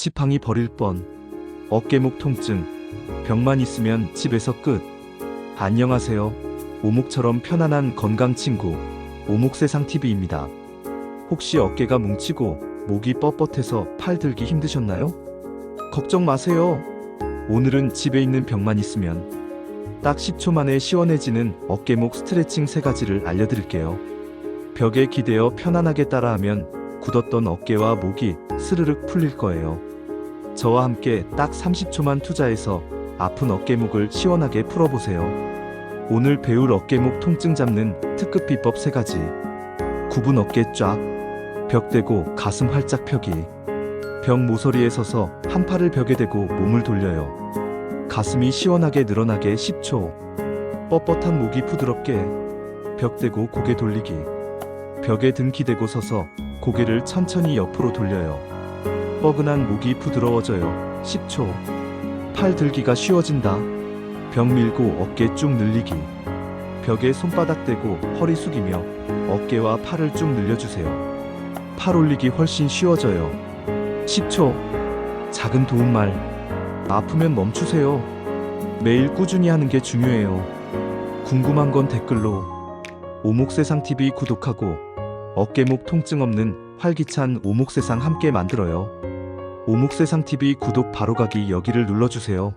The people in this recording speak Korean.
지팡이 버릴 뻔. 어깨목 통증. 병만 있으면 집에서 끝. 안녕하세요. 오목처럼 편안한 건강 친구. 오목세상TV입니다. 혹시 어깨가 뭉치고 목이 뻣뻣해서 팔 들기 힘드셨나요? 걱정 마세요. 오늘은 집에 있는 병만 있으면 딱 10초 만에 시원해지는 어깨목 스트레칭 세 가지를 알려드릴게요. 벽에 기대어 편안하게 따라하면 굳었던 어깨와 목이 스르륵 풀릴 거예요. 저와 함께 딱 30초만 투자해서 아픈 어깨목을 시원하게 풀어보세요. 오늘 배울 어깨목 통증 잡는 특급 비법 3가지. 굽은 어깨 쫙, 벽 대고 가슴 활짝 펴기. 벽 모서리에 서서 한 팔을 벽에 대고 몸을 돌려요. 가슴이 시원하게 늘어나게 10초. 뻣뻣한 목이 부드럽게 벽 대고 고개 돌리기. 벽에 등 기대고 서서 고개를 천천히 옆으로 돌려요. 뻐근한 목이 부드러워져요. 10초. 팔 들기가 쉬워진다. 벽 밀고 어깨 쭉 늘리기. 벽에 손바닥 대고 허리 숙이며 어깨와 팔을 쭉 늘려주세요. 팔 올리기 훨씬 쉬워져요. 10초. 작은 도움말. 아프면 멈추세요. 매일 꾸준히 하는 게 중요해요. 궁금한 건 댓글로. 오목세상TV 구독하고 어깨목 통증 없는 활기찬 오목세상 함께 만들어요. 오목세상TV 구독 바로가기 여기를 눌러주세요.